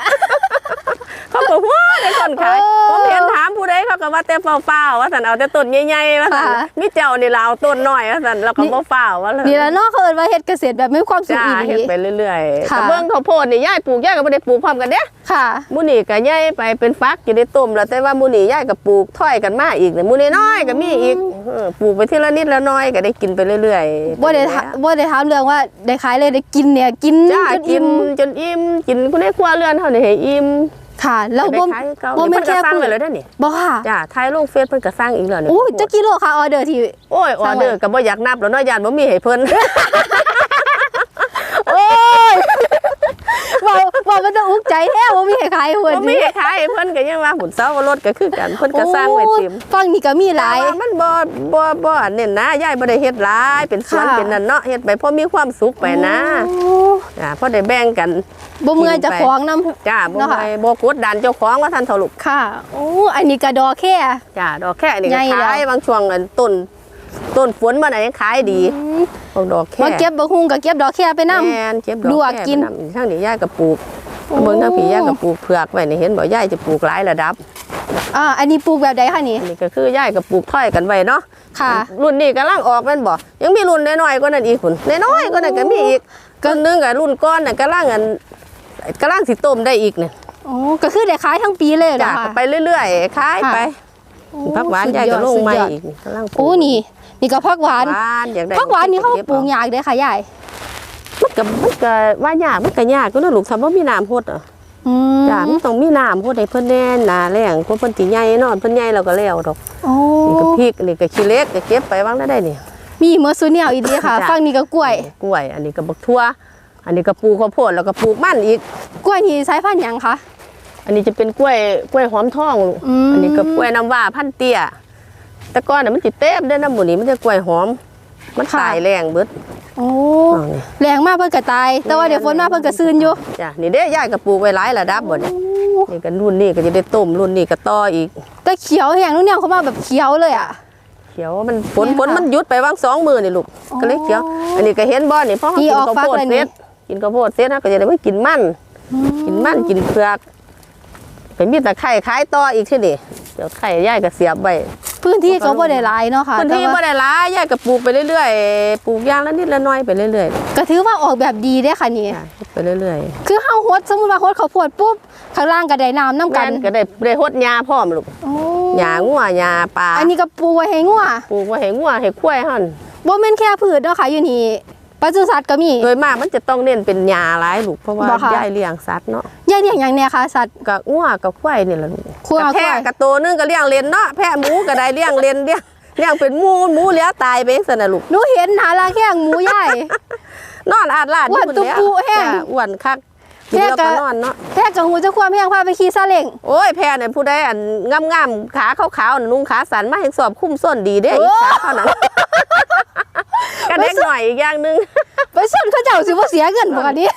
A: เขาบอกว่าในคนขาย
B: เออ
A: ผมเห็นถามผู้ใดเขาก็ว่าแต่เฝ้าๆว่าสันเอาแต่ต้นใหญ่ๆว่าสัน
B: ค่ะ
A: มีเจ้านี่เราเอาต้นน้อยว่าสันแล้วก็บ่เฝ้าว่าเลย
B: นี่ละเนาะเขาเอิ้นว่าเฮ็ดเกษตรแบบมีความสุข
A: จ้า
B: อีห
A: เฮ็
B: ลี
A: ดไปเรื่อยๆ
B: ค่ะ
A: แต่เบิ่งข้าวโพดนี่ยายปลูกยายก็บ่ได้ปลูกพร้อมกันเด้
B: ค่ะ
A: มื้อนี้ก็ยายไปเป็นฟักอยู่ในต้มแล้วแต่ว่ามื้อนี้ยายก็ปลูกถ้อยกันมาอีกเนี่ยมื้อนี้น้อยก็มีอีกเออปลูกไปทีละนิดละน้อยก็ได้กินไปเรื่อยๆ
B: บ่ได้ถาบ่ได้ถามเรื่องว่าได้ขายเลยได้กินเนี่ยกิน
A: จ้า
B: จน
A: กิ
B: อิ่
A: น
B: ม
A: จนอิ่มกินคนในครัวเรือนเฮานี่ให้อิ่ม
B: ค่ะแล้ว
A: ได้
B: บ่
A: ขายคือเก่า
B: บ่
A: นี่
B: แม่
A: เพิ่
B: น
A: นก็
B: แค่
A: สร้าง
B: ปลู
A: ไว้
B: ก
A: แล้วเด้อนี่
B: บ่ค่ะ
A: จ้าถ่ายลงเฟซเพิ่นก็สร้างอีกแล้วนี่
B: โอ้ยจักกิโลค่ะออเดอร์ที่
A: โอ้ยออเดอร์ก็บ่อยากนับแล้วเนาะยานบ่มีให้เพิ่น
B: โอ้ย บอกบอกมันจะอุกใจแท้ว่ามีให้ขายเพิ่น
A: บ่มีให้ขายให้เพิ่นก็ยังว่าหุ่นเซารถก็คือกันเพิ่นก็สร้างไว้เต็ม
B: โอ้ฟังนี่ก็มีหลาย
A: แต่ว่ามันบ่บ่บ่อันเน้นนะยายบ่ได้เฮ็ดหลายเป็นสวน
B: ค่ะ
A: เป็นนั่นเนาะเฮ็ดไปพอมีความสุขไปนะ
B: โอ้
A: จ้าพอได้แบ่งกัน
B: บ่เมื่อยจะคล้องน้
A: จ้าบ่
B: เนาะค่ะ
A: ไปบ่กดดันเจ้าของว่าท่านเฒ่าลูกำ
B: ค่ะ โอ้ อันนี้กระดอแค่
A: จ้าดอกแค่นี่
B: ใหญ่
A: ก็
B: แล้ว
A: ขายบางช่วงอันต้น ต้นฝนมันน่ะยังขายดี
B: อืม
A: พวกดอกแค่
B: มาเก็บบักฮุงกับเก็บดอกแค่ไปนำ
A: แม่นเก็บดอก
B: ลวก
A: แค่
B: กิน
A: ไปำทางนี้ยายก็ปลูก
B: โอ้
A: เบิ่งทางพี่ยายก็ปลูกเผือกไว้นี่เห็นบ่ยายจะปลูกหลายระดับ
B: อ่าอันนี้ปลูกแบบใดคะนี่
A: อันนี้ก็คือยายก็ปลูกถ้อยกันไว้เนาะ
B: ค่ะ
A: รุ่นนี้กำลังออกแม่นบ่ยังมีรุ่นน้อยๆกว่านั้นอีกพุ่นน้อยๆกว่านั้นก็มีอีกก็นึงกับรุ่นก้อนน่ะกำลังอันกำลังสิต้มได้อีกเนี่ย
B: โอ้ก็คือได้ขายทั้งปีเลยเหร
A: จ้า
B: อ
A: ก็
B: คะ
A: ไปเรื่อยๆขาย
B: ค่ะ
A: ไป
B: โอ้
A: ผักหวาน
B: สุด
A: ยายก็ลง
B: สุด
A: ใหม่
B: ยอด
A: อีกกำลัง
B: โอ้นี่ นี่ก็ผักหวาน
A: หวานอยากได้
B: ผักหวานนี่เขา
A: ก็บ
B: ปลูก
A: อ
B: ยากเด้อค่ะยาย
A: มันก็มันก็ว่ายากมันก็ยากก็นะลูกทำบ่มีน้ำพดอะ
B: อืม
A: จ้ามันต้องมีน้ำพวกใดเพิ่นแน่นหนาแรงพวกเพิ่นสิใหญ่เนาะเพิ่นใหญ่เราก็แล้วดอก
B: โอ้
A: นี่ก็พริกนี่ก็ขี้เหล็กก็เก็บไปวางได้ได้นี่
B: มีเมื่อซูเนียอีกดีค่ะ
A: จ้ะ
B: ฝั่งนี้ก็กล้วย
A: กล้วย อันนี้ก็บักทั่ว อันนี้ก็ปลูกข้าวโพดแล้วก็ปลูกมันอีก
B: กล้วยนี่สายพันธุ์หยังคะ
A: อันนี้จะเป็นกล้วยกล้วยหอมทองลูก
B: อืม
A: อันนี้ก็กล้วยน้ำว้าพันเตี้ย แต่ก่อนน่ะมันสิเต็มเด้อน้ำหมูนี้มันจะกล้วยหอม มันตายแรงเบิด
B: โอ้
A: เอานี่
B: แรงมากเพิ่นก็ตาย แต่ว่าเดี๋ยวฝนมาเพิ่นก็ซื่นอยู่
A: จ้ะนี่เด้ยายก็ปลูกไว้หลายระดับหมดเนี่ยนี่ก็รุ่นนี้ก็จะได้ต้มรุ่นนี้ก็ต่ออีก
B: แต่เขียวแห้งนู่นเนี่ยเขามาแบบเขียวเลยอะ
A: เขียวมันฝน
B: เนี่ย
A: ฝน
B: ค่ะ
A: มันหยุดไปว่างสองมือนี่ลูก
B: อ๋อ
A: ก็เลยเขียว อันนี้ก็เห็นบ่นี่เพราะเขา
B: นี่
A: กิน
B: ออก
A: ข้าว
B: ฟัก
A: โพด
B: เลย
A: เส
B: นี่
A: ร็จกินข้าวโพดเสร็จนะก็จะได้ไม่กินมัน กินมันกินเผือกไปมีแต่ไข่ขายต่ออีกที่นี่เดี๋ยวไข่ย่ายก็เสียบไว้
B: พื้นที่เขาบ่ได้หลายเนาะค่ะ
A: พื้นที่
B: แต่
A: บ่
B: ว่า
A: ได้หลายย่ายก็ปลูกไปเรื่อยๆปลูกอย่างละนิดละหน้อยไปเรื่อย
B: ก็ถือว่าออกแบบดีได้อค่ะนี่
A: ๆจ้ะไปเรื่อย
B: คือเฮาฮดสมมุติว่าฮดข้าวโพดปุ๊บข้างล่างก็ได้น้ำน้ำ
A: ๆ
B: กั
A: กันนก็ได้ได้หดหญ้าพร้อมลูก
B: โอ้
A: หญ้างัวหญ้าปลา
B: อันนี้ก็ปลูกไว้ให้งัว
A: ปลูกไว้ให้งัวให้ควายหั่น
B: บ่แม่นแค่พืชเนาะค่ะอยู่นี่ ปศุสัตว์ก็มี
A: โดยมากมันจะต้องเน้นเป็นหญ้าหลายลูกเพราะว่า
B: บ่ค่ะ
A: ย่ายเลี้ยงสัตว์เนาะ
B: ยายเลี้ยงหยังเนี่ยคะสัตว์
A: ก็งัวกับควายนี่แหละลูก
B: ควาย
A: กับแพะ
B: ควาย
A: กับตัวนึงก็เลี้ยงเลนเนาะแพะหมูก็ได้เลี้ยงเลนเลี้ยงเลี้ยงเป็นหมูหมูเหลี้ยตายไปเองซั่นน่ะลูก
B: หนูเห็นหาลาแข้งหมูยาย
A: นอนอาดลาด
B: อ้วน
A: ยู่
B: ตุ๊
A: แล้ว
B: ปูแห้ง
A: จ้ะอ้วนคักกิน
B: แพะ
A: แล้ว
B: ก็
A: ก็นอนเนาะ
B: แท้กับหูเจะความแห้งพาไปขี่ซาเล้ง
A: โอ้ยแพะเนี่ยผู้ใดอันงามๆขาขาวๆน่ะนุ่งขาสันมาเห็นสอบคุ้มส้นดีเด้
B: โอ้
A: อีกขาเขานั้น ก็เด็กหน่อยอีกอย่างหนึง
B: ไปส่วนเขาเจ้าสิบ่เสียเงินบ่กันนี้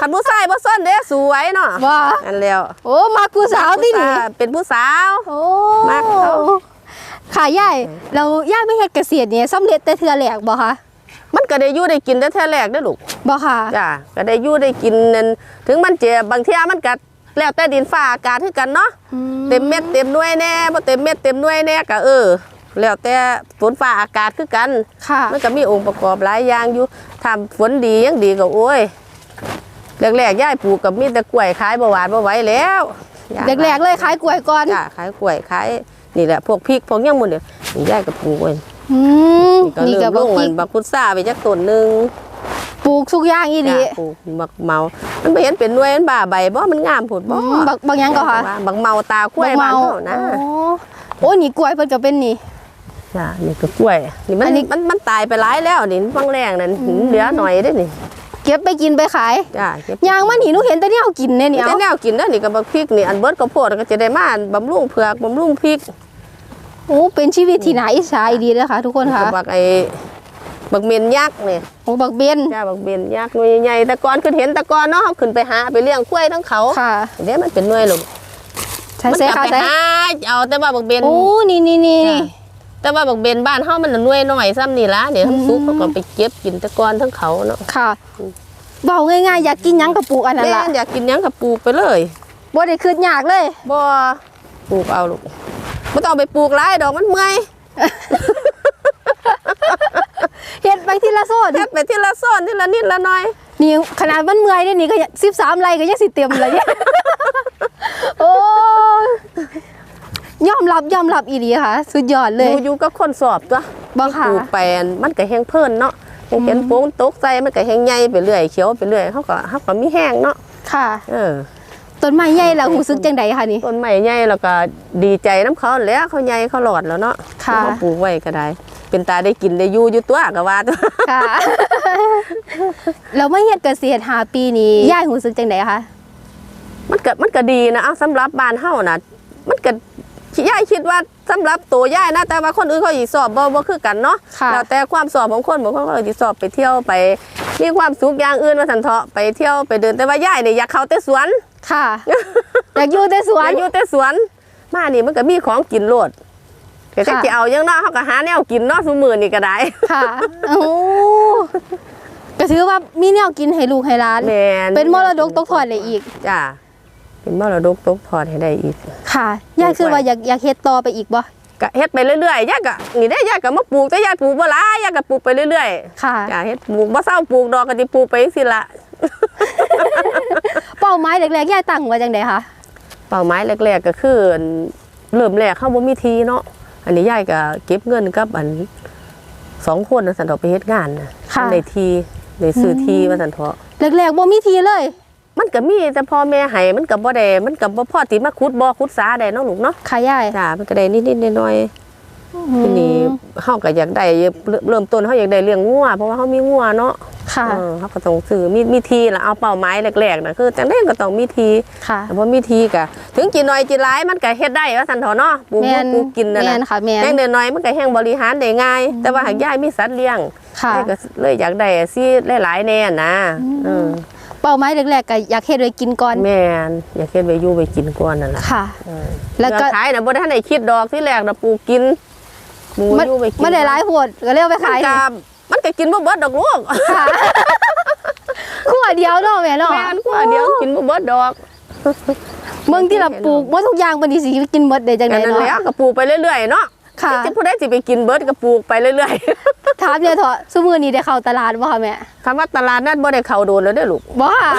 A: คันผู้ชายบ่ส้นเด้สวยเนาะ
B: ว่า
A: นั่นแล้ว
B: โอ้มักผู้สาวที่นี่
A: เป็นผู้สาว
B: โอ้
A: มักเขา
B: ค่ะยายเรายายไม่เฮ็ดเกษตรเนี่ยสำเร็จแต่เทื่อแรกบ่คะ
A: มันก็ได้อยู่ได้กินแต่แท้แรกเด้อลูก
B: บ่ค่ะ
A: จ้าก็ได้อยู่ได้กินนั่นถึงมันเจ็บบางเที่ยมันก็แล้วแต่ดินฟ้าอากาศคือกันเนาะ
B: อื
A: เต็มเม็ดเต็มหน่วยแน่บ่เต็มเม็ดเต็มหน่วยแน่ก็เออ แล้วแต่ฝนฟ้าอากาศคือกัน
B: ค่ะ
A: มันก็มีองค์ประกอบหลายอย่างอยู่ทำฝนดียังดีก็โอ้ยแรกๆย่ายปลูกกับมีแต่กล้วยขายบ่หวานบ่ไหวแล้วย่า
B: แรกๆเลยขายกล้วยก่อน
A: จ้าขายกล้วยขายนี่แหละพวกพริกพวกหยังหมดเนี่ยนี่ย่ายก็ปลูกไว้
B: อืม
A: นี่ก็
B: นี่
A: เริ่
B: ก็
A: มล
B: บ่
A: ง
B: พ
A: มั
B: ริ
A: น
B: ก
A: บักพุทราไปจักต้นหนึง
B: ปลูกทุกอย่างอีหลี
A: จ้ะปลูกบักเมา มันไปเห็นเป็นหน่วยมันบ่าใบบ่ มันงามผุดบ่
B: อืมบักบักหยังก็ค่ะ
A: บักเมาตาคุ้วยบ้านเฮานะ
B: โอ้โอ้นี่กล้วยเพิ่นก็เป็นนี่
A: จ้ะนี่ก็กล้วยนี่มัน
B: อันนี้
A: มันมันตายไปหลายแล้วนี่ฟังแรงนั่นเหลือหน่อยเด้นี่
B: เก็บไปกินไปขาย
A: จ้ะเก็บ
B: ยางมันนี่หนูเห็นแต่เนี่ยเอากินเนี่ยนี่
A: แต่
B: เอา
A: แนวกินเด้อนี่ก็บักพริกนี่อันเบิดก็โพดก็จะได้มาบำรุงเผือกบำรุงพริก
B: โอ้เป็นชีวิตที่น่าอิจฉาอีดีเลยค่ะทุกคนค่ะ
A: ก็บักไอ้บักเมนยักษ์นี่
B: โอ้บักเบน
A: จ้ะบักเมนยักษ์หน่วยใหญ่ๆแต่ก่อนขึ้นเห็นแต่ก่อนเนาะเฮาขึ้นไปหาไปเลี้ยงกล้วยทั้งเขา
B: ค่ะ
A: เดี๋ยวมันเป็นหน่วยลูก
B: ใช้
A: มัน
B: ใช้
A: กลับ
B: ค่ะ
A: ไป
B: ใช้
A: หาเอาแต่ว่าบักเบน
B: โอ้นี่นี่นี่นี่
A: แต่ว่าบักเบนบ้านเฮามันน่ะหน่วยน้อยซ้ำนี่ละเดี๋ยวทั้งซุก
B: อืม
A: เขาก็ไปเก็บกินแตะกอนทั้งเขาเนาะ
B: ค่ะบอกง่ายๆอยากกินหยังกับปลูกอันนั้น
A: แม่
B: ล่ะ
A: นอยากกินหยังก็ปลูกไปเลย
B: บ่ได้คืดยากเลย
A: บ่ปลูกเอาลูกบ่ต้องเอาไปปลูกหลายดอกมันเมื่อย
B: เฮ็ดไปทีละโซน
A: เฮ็ดไปทีละซ้อนทีละนิดละหน่อย
B: นี่ขนาดมันเมื่อยได้นี่ก็13ไร่ก็ยังสิเต็มเลยเนี่ย โอ้ย ยอมรับยอมรับอีหลีค่ะ สุดยอด
A: อ
B: เลย
A: ยู่อยู่กับคนสอบตัว
B: บ่ค่ะ
A: ปลูกไปอันมันก็แห้งเพิ่นเนาะเห็นโป่งตกใส่มันก็แห้งใหญ่ไปเรื่อยเขียวไปเรื่อยเฮาก็เฮาก็มีแห้งเนาะ
B: ค่ะ
A: เออ
B: ต้นไม้ใหญ่แล้วหูซึกจังใดคะนี่
A: ต้นไม้ใหญ่แล้วก็ดีใจน้ำเขาแหล้วเขาใหญ่เขาหลอดแล้วเนาะ
B: ค่ะ
A: เขาปลูกไว้ก็ได้ เป็นตาได้กินได้อยู่อยู่ตัวก็ว่าตัว
B: ค่ะแล้วมาเฮ็ดเกษตรหาปีนี้ย่ายหูซึกจังใดคะ
A: มันก็มันก็ดีนะเอาสำหรับบ้านเฮานะมันก็ ย่ายคิดว่าสำหรับตัวย่ายนะแต่ว่าคนอื่นเขาอีสอบบ่บ่คือกันเนาะ
B: ค่ะ
A: แล้วแต่ความสอบของคนบางคนเขาอีสอบไปเที่ยวไปมีความสุขอย่างอื่นว่าสันเถาะไปเที่ยวไปเดินแต่ว่าย่ายเนี่ยอยากเข้าแต่สวน
B: ค่ะอยากอยู่แต่สว
A: อนยากอยู่แต่สวน มานี่มันก็มีของกินโลดก็จะ
B: ค่ะ
A: สิเอาอยังเนาะเขาก็หาแนวกินเนาะซุมื้อนี่ก็ได้
B: ค่ะโอ้ก็ถือว่ามีแนวกินให้ลูกให้หลาน
A: แม่น
B: เป็นมรดกตกทอดเลยอีก
A: จ้า เป็นมรดกตกทอดให้ได้อีก
B: ค่ะย่ายคือว่าอยากอยากเฮ็ดต่อไปอีกบ่
A: ก็เฮ็ดไปเรื่อยๆยายก็นี่ได้ยายก็มาปลูกแต่ยายปลูกบ่หลายยายก็ปลูกไปเรื่อยๆ
B: ค่ะ
A: จ้าเฮ็ดปลูกบ่เศร้าปลูกดอกก็สิปลูกไปจังซี่ละ
B: เป้าหมายแรกๆย่ายตั้งไว้จังใดคะ
A: เป้าหมายแรกๆก็คืออันเริ่มแรกเฮาบ่มีทีเนาะอันนี้ยายก็เก็บเงินกับอันสองคนน่ะสั่นเถาะไปเฮ็ดงานน่ะ
B: ค่ะ
A: ได้ทีได้ซื้อทีว่าสั่นเถาะ
B: แรกๆบ่มีทีเลย
A: มันก็มีแต่พ่อแม่ให้มันก็บ่ได้มันก็บ่พอติมาขุดบ่อขุดสาได้เนาะลูกเนาะ
B: ค่ะยาย
A: จ้ามันก็ได้นิดๆหน่อยๆทีนี้เฮาก็อยากได้เริ่มต้นเฮาอยากได้เลี้ยงงัวเพราะว่าเฮามีงัวเนาะ
B: ค่ะ
A: เออเขาก็ต้องซื้อมีมีทีละเอาเป้าหมายแรกๆนะคือจังได๋ก็ต้องมีที
B: ค่ะ
A: แต่ว่ามีทีก็ถึงกินน้อยกินหลายมันก็เฮ็ดได้ว่าซั่นเถาะเนาะปลูก
B: แม่น
A: ปลูกกินนั่น
B: แม่น
A: น่ะ
B: ค่ะแม่น
A: แห้งเดินน้อยมันก็แห้งบริหารได้ง่าย แต่ว่าหากยายมีสัตว์เลี้ยง
B: ค่ะ
A: ยายก็เลยอยากได้สิหลายๆแน่นะเออ
B: เป้าหมายแรกๆก็อยากเฮ็ดไว้กินก่อน
A: แม่นอยากเฮ็ดไว้อยู่ไว้กินก่อนนั่นล่ะ
B: ค่ะ
A: เออ
B: แล้วก็
A: เรื่องขายน่ะบ่ได้ทันได้คิดดอกที่แรกน่ะปลูกกินหมู
B: มัน
A: อยู่ไว้กิน
B: ไม่ได้ร้ายโหดก็เรียกไป
A: มัน
B: ขาย
A: ก็มันก็กินบ่เบิดดอกลูก
B: ค่ะขวดเดียวเนาะแม่เนาะ
A: แม่นกว่าเดียวกินบ่เบิดดอก
B: เมืองที่เราปลูกบ่ทุกอย่างปานนี้สิกินหมดได้จัง
A: กั
B: ได๋
A: นนั่น
B: เนาะ
A: แล้วก็ปลูกไปเรื่อยๆเนาะ
B: ค่ะ
A: จะผู้ใดสิไปกินเบิดก็ปลูกไปเรื่อย
B: ถามเนี่ยเถอะซุมื้อนี้ได้เข้าตลาดบ่คะแม่
A: ๆ คำว่าตลาดนัดบ่ได้เข้าโดนแล้วเด้อลูก
B: บ่ค่ะ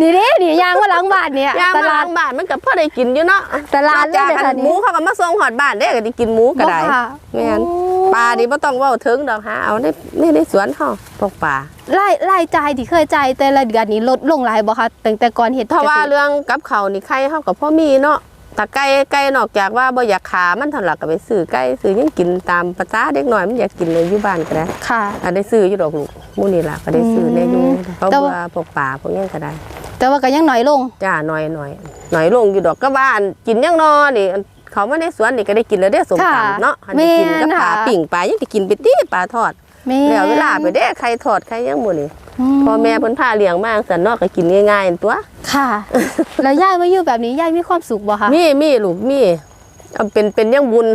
B: นี่เด้นี่ยางมาหลังบ้านเนี่ย
A: ยาม
B: ต
A: มาห
B: ลา
A: ล้า
B: ด
A: งบ้านมันก็พอได้กินอยู่เนาะ
B: ตลาดเลย
A: จาก
B: เด้อ
A: อั
B: ค่ะ
A: น
B: นี่
A: หมูเขาก็มาส่งหอดบ้านเด้ก็ได้กินหมูก็ได้
B: บ่ค่ะ
A: แม่น
B: โอ้
A: ปลานี่บ่ต้องเว้าถึงดอกหาเอาในในในสวนเฮาพวกปลารา
B: ยรายจ่ายที่เคยจ่ายแต่ละเดือนนี้ลดลงหลายบ่คะตั้งแต่ก่อนเฮ็ด
A: เพราะว่า
B: เกษตร
A: เรื่องกับเขาวนี่ไข่เฮาก็พอมีเนาะ แต่ไก่ไก่นอกจากว่าบ่อยากขามันเท่าไหร่ก็ไปซื้อไก่ซื้อหยังกินตามภาษาเด็กน้อยมันอยากกินเลยอยู่บ้านก็ได้
B: ค่ะ
A: อันได้ซื้ออยู่ดอกลูกหมู่นี่ล่ะก็ได้ซื้อในอยู่เขา
B: แต่
A: เบื่
B: ว่า
A: อพวกปลาพวกหยังก็ได้
B: แต่ว่าก็ยังน้อยลง
A: จ้าหน่อยหน่อยหน่อยลงอยู่ดอกก็บ้านกินยังนอนี่อันเขามาในสวนนี่ก็ได้กินแล้วได้อสม
B: ค่ะ
A: ตำเนาะอันนี้กินกับ
B: แม่น
A: ปลา
B: ค่ะ
A: ปิ่งปลายังจะกินไปตีปลาทอด
B: แม่
A: แล้วเวลาไปเด้ใครทอดใครยังหมดนี่
B: ม
A: พ่อแม่เพิ่นพาเลี้ยงมาสันเนอกก็กินง่ายๆตัว
B: ค่ะ แล้วยายมาอยู่แบบนี้ยายมีความสุขบ่คะ
A: มีมีลูกมีเอาเป็นเป็นยังบุญ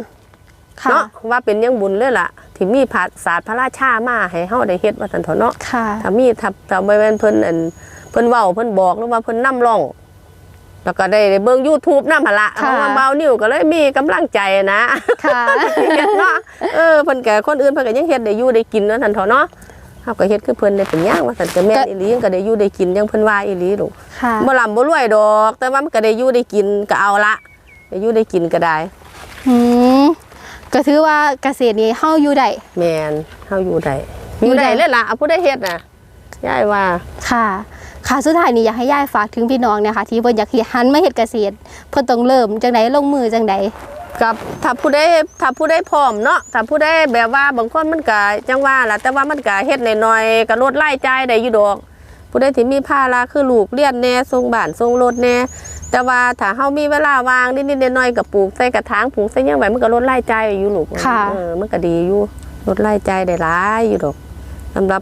B: ค่ะ
A: เนาะว่าเป็นยังบุญเลยล่ะที่มีพระศาสตร์พระราชามาให้เฮาได้เฮ็ดว่าซั่นเถาะเนาะ
B: ค่ะ
A: ถ้ามีถ้าถ้าบ่แม่นเพิ่นอันเพิ่นเว้าเพิ่นบอกหรือว่าเพิ่นนำร่องแล้วก็ได้ได้เบิ่ง YouTube นำหั่นละ
B: ค่ะ
A: เพราะว่าเบานิ้วก็เลยมีกำลังใจนะ
B: ค่ะ
A: เฮ็ดเนาะเออเพิ่นก็คนอื่นเพิ่นก็ยังเฮ็ดได้อยู่ได้กินเนาะท่านเถาะเนาะ เฮาก็เฮ็ดคือเพิ่นได้เป็นหยังว่าซั่นก็แม่น
B: ก็
A: อีหลีก็ได้อยู่ได้กินอยังเพิ่นว่าอีหลีลูก
B: ค่ะ
A: บ่ร่ำบ่รวยดอก แต่ว่ามันก็ได้อยู่ได้กินก็เอาละได้อยู่ได้กินก็ได้
B: อืมก็ถือว่าเกษตรนี้เฮาอยู่ได้
A: แม่นเฮาอยู่ได้
B: อ
A: อยู่ยู่
B: ได้
A: ได้เลยล่ะเอาผู้ใดเฮ็ดน่ะยายว่า
B: ค่ะ ค่ะสุดท้ายนี้อยากให้ยายฝากถึงพี่น้องเนี่ยค่ะที่เพิ่นอยากเฮ็ดหันมาเฮ็ดเกษตรเพิ่นต้องเริ่มจังไดลงมือจังได
A: กับถ้าผู้ใดถ้าผู้ใดพร้อมเนาะถ้าผู้ใดแบบว่าบางคนมันก็จังว่าล่ะแต่ว่ามันก็เฮ็ดน้อยๆก็ลดรายจ่ายได้อยู่ดอก ผู้ใดที่มีภาระคือลูกเรียนแหน่ส่งบ้านส่งรถแหน่แต่ว่าถ้าเฮามีเวลาว่างนิดๆหน่อยๆก็ปลูกใส่กระถางปลูกใส่หยังไว้มันก็ลดรายจ่ายอยู่ลูก
B: ค่ะ
A: เออมันก็ดีอยู่ลดรายจ่ายได้หลายอยู่ดอกสำหรับ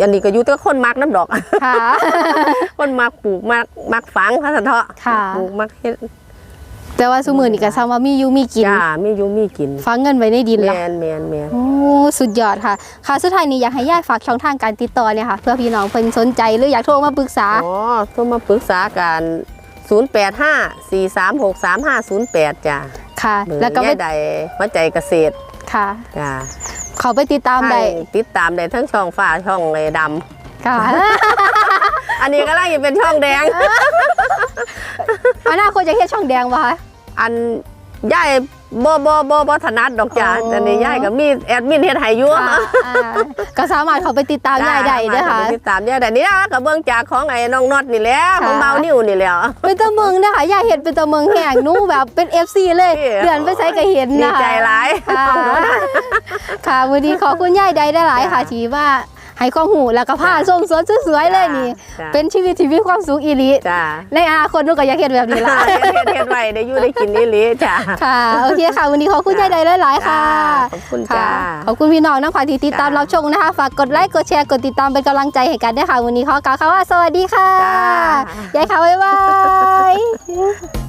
A: อันนี้ก็อยู่แต่คนมักน้ำดอก
B: ค่ะ
A: คนมักปลูกมักมักฝังพระสันเถาะ
B: ค่ะ
A: ปลูกมักเฮ็ด
B: แต่ว่าซุมื้อนี้ก็ซ้ำว่ามีอยู่มีกิน
A: จ้ามีอยู่มีกิน
B: ฟังเงินไว้ในดิน
A: แม
B: ล่ะ
A: นแมนแมน
B: โอ้สุดยอดค่ะ ค่ะสุดท้ายนี้อยากให้ยายฝากช่องทางการติดต่อเนี่ยค่ะ เพื่อพี่น้องเพิ่นสนใจหรืออยากโทรมาปรึกษา
A: อ๋อโทรมาปรึกษากัน 085 436 3508 จ้ะ
B: ค่ะ
A: เบอร์
B: แล้วก็ไป
A: ยายใดหัวใจเกษตร
B: ค่ะ
A: จ้ะ
B: เขาไปติดตามได้
A: ให้ติดตามได้ทั้งช่องฟ้าช่องไอ้ด
B: ค่ะำ
A: อันนี้ก็ล่างอยู่เป็นช่องแดง
B: อนาคตจะเฮ็ดช่องแดงบ่คะ
A: อันย่ายบ่บ่บ่บ่ถนัดดอกจ้ะ
B: อ๋อ
A: แต่นี่ย่ายก็มีแอดมินเฮ็ดให้อยู่
B: ค่ะอ่าก็สามารถเขาไปติดตามยายได้เด้อค่ะ
A: ติดตามยายได้นี่นะก็เบิ่งจากของไอ้น้องน็อตนี่แหละ
B: ค่ะ
A: ของเบานิ้วนี่แหล้ว
B: เป็นตะเมืองนะคะยายเห็นเป็นตะเมืองแห่งหนู้แบบเป็น FC เลย
A: นี่
B: เดือนไปใช้ก็เห็น
A: ดี
B: นะคะ
A: ใจหลาย
B: ค่ะค่ะวันนี้ขอบคุณยายใดได้หลายค่ะ
A: จ้ะ
B: ที่ว่า ให้ความหูแล้วก็ผ้าส้มสวนสวยๆเลยนี่
A: จ้ะ
B: เป็นชีวิตที่มีความสุขอีหลี
A: จ้า
B: ในอนาคตหนูก็อยากเห็นแบบนี้ละ
A: เฮ็ดเฮ็ดเฮ็ดไว้ได้อยู่ได้กินนี่หลีจ้า
B: ค่ะ โอเคค่ะ วันนี้ขอบคุณยายใดหลาย ๆ ค่ะ
A: ขอบคุณ
B: ค่ะ
A: จ้า
B: ขอบคุณพี่น้องน้ำขวัญที่ติดตาม
A: จ้า
B: รับชมนะคะ ฝากกดไลค์ กดแชร์ กดติดตามเป็นกำลังใจให้กันด้วยค่ะ วันนี้ขอกล่าวคำว่าสวัสดีค่ะ
A: จ้า
B: ยายค่ะ บ๊ายบาย